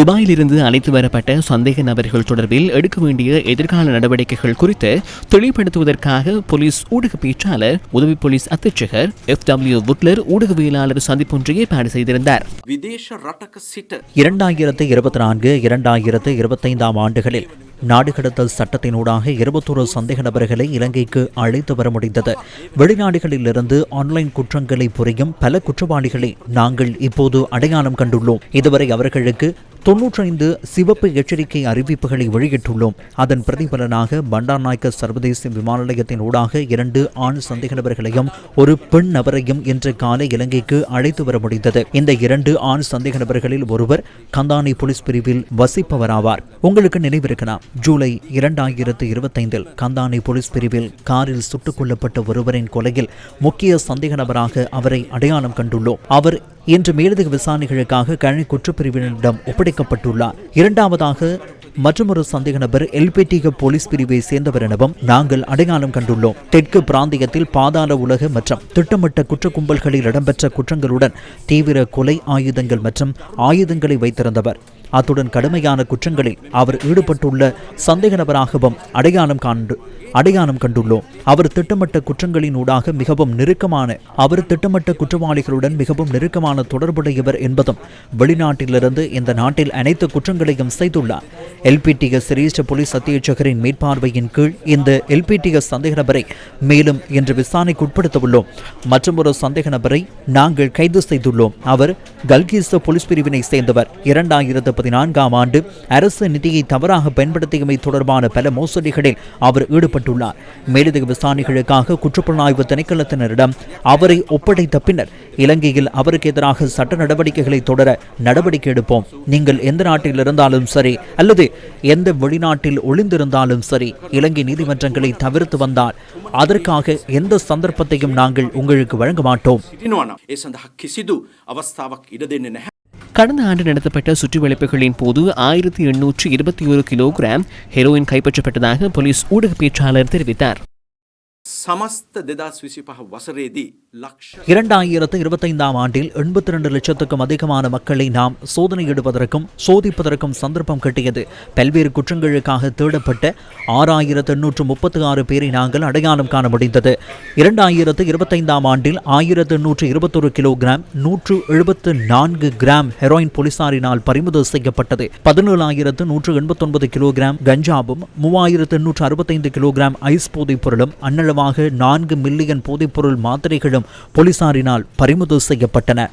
துபாயிலிருந்து அழைத்து வரப்பட்ட சந்தேக நபர்கள் தொடர்பில் எடுக்க வேண்டிய எதிர்கால நடவடிக்கைகள் குறித்து தெளிவுபடுத்துவதற்காக போலீஸ் ஊடக பேச்சாளர் உதவி போலீஸ் அத்திட்சகர் எஃப் டபிள்யூ புட்லர் ஊடகவியலாளர் சந்திப்பொன்றை ஏற்பாடு செய்திருந்தார். இரண்டாயிரத்து இருபத்தி நான்கு இரண்டாயிரத்து இருபத்தைந்தாம் ஆண்டுகளில் நாடு கடத்தல் சட்டத்தினூடாக இருபத்தோரு சந்தேக நபர்களை இலங்கைக்கு அழைத்து வர முடிந்தது. வெளிநாடுகளிலிருந்து ஆன்லைன் குற்றங்களை புரியும் பல குற்றவாளிகளை நாங்கள் இப்போது அடையாளம் கண்டுள்ளோம். இதுவரை அவர்களுக்கு தொன்னூற்றைந்து சிவப்பு எச்சரிக்கை அறிவிப்புகளை வெளியிட்டுள்ளோம். அதன் பிரதிபலனாக பண்டார்நாயக்க சர்வதேச விமான நிலையத்தின் ஊடாக இரண்டு ஆண் சந்தேக நபர்களையும் ஒரு பெண் நபரையும் இன்று காலை இலங்கைக்கு அழைத்து வர முடிந்தது. இந்த இரண்டு ஆண் சந்தேக நபர்களில் ஒருவர் கந்தானி போலீஸ் பிரிவில் வசிப்பவராவார். உங்களுக்கு நினைவிருக்கலாம் ஜூலை இரண்டாயிரத்து இருபத்தைந்தில் கந்தானி போலீஸ் பிரிவில் காரில் சுட்டுக் கொல்லப்பட்ட ஒருவரின் கொலையில் முக்கிய சந்தேக நபராக அவரை அடையாளம் கண்டுள்ளோம். அவர் இன்று மேலதிக விசாரணைகளுக்காக கழனி குற்றப்பிரிவினரிடம் ஒப்படைக்கப்பட்டுள்ளார். இரண்டாவதாக மற்றொரு சந்தேக நபர் எல்பிடிக போலீஸ் பிரிவை சேர்ந்தவர் எனவும் நாங்கள் அடையாளம் கண்டுள்ளோம். தெற்கு பிராந்தியத்தில் பாதாள உலக மற்றும் திட்டமிட்ட குற்ற கும்பல்களில் இடம்பெற்ற குற்றங்களுடன் தீவிர கொலை ஆயுதங்கள் மற்றும் ஆயுதங்களை வைத்திருந்தவர். அத்துடன் கடுமையான குற்றங்களில் அவர் ஈடுபட்டுள்ள சந்தேக நபராகவும் அடையாளம் காண்டு அடையாளம் கண்டுள்ளோம். அவர் திட்டமிட்ட குற்றங்களின் ஊடாக மிகவும் நெருக்கமான அவர் திட்டமிட்ட குற்றவாளிகளுடன் மிகவும் நெருக்கமான தொடர்புடையவர் என்பதும் வெளிநாட்டிலிருந்து இந்த நாட்டில் அனைத்து குற்றங்களையும் செய்துள்ளார். எல்பிடிஎஸ் சிரேஷ்ட போலீஸ் அத்தியட்சகரின் மேற்பார்வையின் கீழ் இந்த எல்பிடிஎஸ் சந்தேக நபரை மேலும் இன்று விசாரணைக்கு உட்படுத்த உள்ளோம் மற்றொரு சந்தேக நபரை நாங்கள் கைது செய்துள்ளோம். அவர் கல்கிஸ்த போலீஸ் பிரிவினை சேர்ந்தவர். இரண்டாயிரத்து பதினான்காம் ஆண்டு அரசு நிதியை தவறாக பயன்படுத்தியமை தொடர்பான பல மோசடிகளில் அவர் ஈடுபட்டுள்ளார். மேலதிக விசாரணைகளுக்காக குற்றப்புலனாய்வு திணைக்களத்தினரிடம் அவரை ஒப்படைத்த பின்னர் இலங்கையில் அவருக்கு எதிராக சட்ட நடவடிக்கைகளை தொடர நடவடிக்கை எடுப்போம். நீங்கள் எந்த நாட்டில் இருந்தாலும் சரி அல்லது எந்த வெளிநாட்டில் ஒளிந்திருந்தாலும் சரி இலங்கை நீதிமன்றங்களை தவிர்த்து வந்தால் அதற்காக எந்த சந்தர்ப்பத்தையும் நாங்கள் உங்களுக்கு வழங்க மாட்டோம். கடந்த ஆண்டு நடத்தப்பட்ட சுற்றுவளைப்புகளின் போது ஆயிரத்தி எண்ணூற்று இருபத்தி ஒரு கிலோகிராம் ஹெரோயின் கைப்பற்றப்பட்டதாக போலீஸ் ஊடகப் பேச்சாளர் தெரிவித்தார். සමස්ත දෙදස් විසි පහ වසරේදී ලක්ෂ இரண்டாயிரத்து இருபத்தைந்தாம் ஆண்டில் எண்பத்தி ரெண்டு லட்சத்துக்கும் அதிகமான மக்களை நாம் சோதனையிடுவதற்கும் சோதிப்பதற்கும் சந்தர்ப்பம் கிட்டியது பல்வேறு குற்றங்களுக்காக தேடப்பட்ட ஆறாயிரத்து எண்ணூற்று முப்பத்தி ஆறு பேரை நாங்கள் அடையாளம் காண முடிந்தது இரண்டாயிரத்து இருபத்தைந்தாம் ஆண்டில் ஆயிரத்து எண்ணூற்று இருபத்தொரு கிலோகிராம் நூற்று எழுபத்து நான்கு கிராம் ஹெரோயின் போலீசாரினால் பறிமுதல் செய்யப்பட்டது பதினேழாயிரத்து நூற்று எண்பத்தொன்பது கிலோகிராம் கஞ்சாவும் மூவாயிரத்து எண்ணூற்று அறுபத்தைந்து கிலோகிராம் ஐஸ் போதைப் பொருளும் அன்னளவாக நான்கு மில்லியன் போதைப்பொருள் மாத்திரைகளும் போலீசாரினால் பறிமுதல் செய்யப்பட்டன.